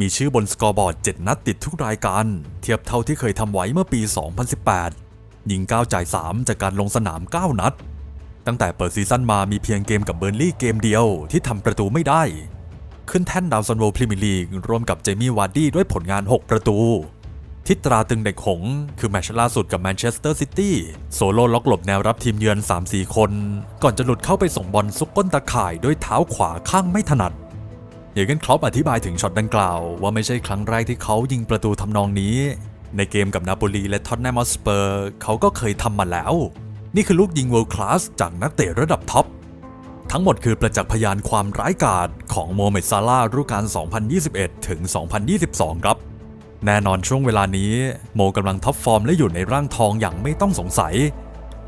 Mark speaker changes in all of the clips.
Speaker 1: มีชื่อบนสกอร์บอร์ด 7 นัดติดทุกรายการ เทียบเท่าที่เคยทำไว้เมื่อปี 2018 ยิง 9 จ่าย 3 จากการลงสนาม 9 นัด ตั้งแต่เปิดซีซั่นมามีเพียงเกมกับเบอร์นลี่เกมเดียวที่ทำประตูไม่ได้ ขึ้นแท่นดาวซันโวพรีเมียร์ลีกร่วมกับเจมี่วาร์ดี้ด้วยผลงาน 6 ประตูที่ตราตึงเด็กหงส์คือแมชล่าสุดกับแมนเชสเตอร์ซิตี้โซโล่ล็อกหลบแนวรับทีมเยือน 3-4 คน ก่อนจะหลุดเข้าไปส่งบอลซุกก้นตะข่ายด้วยเท้าขวาข้างไม่ถนัด เยเกนคลอปอธิบายถึงช็อตดังกล่าวว่าไม่ใช่ครั้งแรกที่เขายิงประตูทำนองนี้ ในเกมกับนาโปลีและท็อตแนมอสเปอร์เขาก็เคยทำมาแล้ว นี่คือลูกยิง world class จากนักเตะระดับท็อปทั้งหมดคือประจักษ์พยานความร้ายกาจของโมเมดซาลาฤดูกาล 2021 ถึง 2022 ครับ แน่นอนช่วงเวลานี้ โมกำลังท็อปฟอร์มและอยู่ในร่างทองอย่างไม่ต้องสงสัย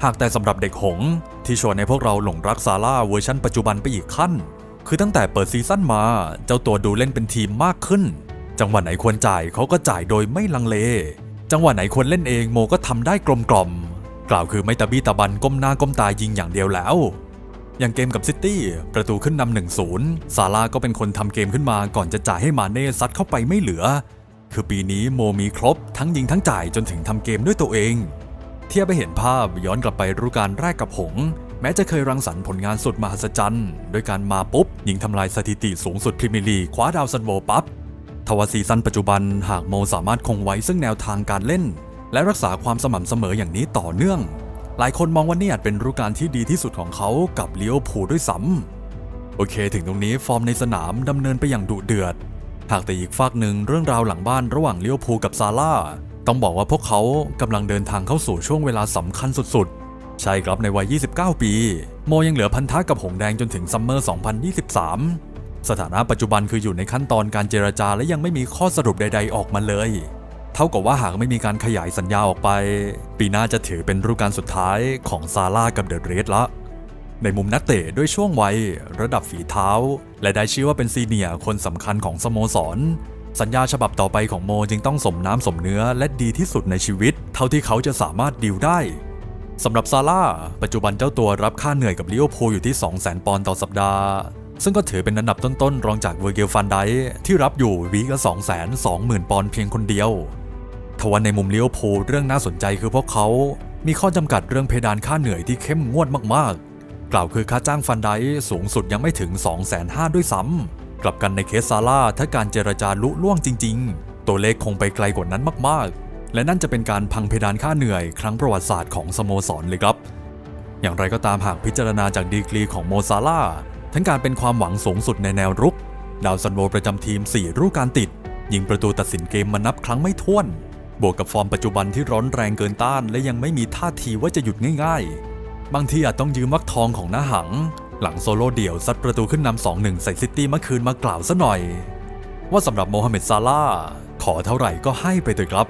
Speaker 1: หากแต่สำหรับเด็กหง ที่ชวนให้พวกเราหลงรักซาร่าเวอร์ชันปัจจุบันไปอีกขั้น คือตั้งแต่เปิดซีซั่นมา เจ้าตัวดูเล่นเป็นทีมมากขึ้น จังหวะไหนควรจ่ายเขาก็จ่ายโดยไม่ลังเล จังหวะไหนควรเล่นเองโมก็ทำได้กลมกล่อม กล่าวคือไม่ตะบี้ตะบันก้มหน้าก้มตายิงอย่างเดียวแล้ว อย่างเกมกับซิตี้ประตูขึ้นนำหนึ่งศูนย์ซาร่าก็เป็นคนทำเกมขึ้นมาก่อนจะจ่ายให้มาเน่ซัดเข้าไปไม่เหลือ คือปีนี้โมมีครบ ทั้งยิงทั้งจ่ายจนถึงทำเกมด้วยตัวเอง เทียบไปเห็นภาพย้อนกลับไปฤดูกาลแรกกับหง แม้จะเคยรังสรรค์ผลงานสุดมหัศจรรย์โดยการมาปุ๊บ ยิงทำลายสถิติสูงสุดพรีเมียร์ลีกคว้าดาวซันโวปั๊บทว่าซีซั่นปัจจุบันหากโมสามารถคงไว้ซึ่งแนวทางการเล่น และรักษาความสม่ำเสมออย่างนี้ต่อเนื่อง หลายคนมองว่านี่อาจเป็นฤดูกาลที่ดีที่สุดของเขากับเลี้ยวผูด้วยซ้ำโอเค ถึงตรงนี้ฟอร์มในสนามดำเนินไปอย่างดุเดือด หากแต่อีกฝากหนึ่งเรื่องราวหลังบ้านระหว่างเลี้ยวภูกับซาร่าต้องบอกว่าพวกเขากำลังเดินทางเข้าสู่ช่วงเวลาสำคัญสุดๆ ใช่ครับในวัย 29 ปี โมยังเหลือพันธะกับหงแดงจนถึงซัมเมอร์ 2023 สถานะปัจจุบันคืออยู่ในขั้นตอนการเจรจาและยังไม่มีข้อสรุปใด ๆ ออกมาเลย เท่ากับว่าหากไม่มีการขยายสัญญาออกไป ปีหน้าจะถือเป็นฤดูกาลสุดท้ายของซาร่ากับเดอะเรดละในมุมนักเตะด้วยช่วงวัย ระดับฝีเท้า และได้ชื่อว่าเป็นซีเนียร์คนสำคัญของสโมสร สัญญาฉบับต่อไปของโมจึงต้องสมน้ำสมเนื้อและดีที่สุดในชีวิต เท่าที่เขาจะสามารถดีลได้ สำหรับซาร่าปัจจุบันเจ้าตัวรับค่าเหนื่อยกับลิเวอร์พูลอยู่ที่ 200,000 ปอนด์ต่อสัปดาห์ ซึ่งก็ถือเป็นอันดับต้นๆ รองจากเวอร์เกลฟันไดที่รับอยู่วีกละ220,000 ปอนด์เพียงคนเดียวทว่าในมุมเลี้ยวภูลเรื่องน่าสนใจคือพวกเขา มีข้อจำกัดเรื่องเพดานค่าเหนื่อยที่เข้มงวดมากๆ กล่าวคือค่าจ้างฟันไดสูงสุดยังไม่ถึง 2 5 0 0 0ด้วยซ้ำกลับกันในเคสซาร่าถ้าการเจรจาลุล่วงจริง ๆ ตัวเลขคงไปไกลกว่านั้นมากๆ และนั่นจะเป็นการพังเพดานค่าเหนื่อยครั้งประวัติศาสตร์ของสโมสรเลยครับ อย่างไรก็ตามหากพิจารณาจากดีกรีของโมซาร่าทั้งการเป็นความหวังสูงสุดในแนวรุก ดาวซันโวประจำทีม4ฤดูกาลติด ยิงประตูตัดสินเกมมานับครั้งไม่ถ้วน บวกกับฟอร์มปัจจุบันที่ร้อนแรงเกินต้าน และยังไม่มีท่าทีว่าจะหยุดง่ายๆ บางทีอาจต้องยืมวักทองของหน้าหัง หลังโซโล่เดี่ยวซัดประตูขึ้นนำ2-1ใส่ซิตี้เมื่อคืนมากล่าวซะหน่อย ว่าสำหรับโมฮัมเหม็ดซาลาขอเท่าไหร่ก็ให้ไปเถอะครับ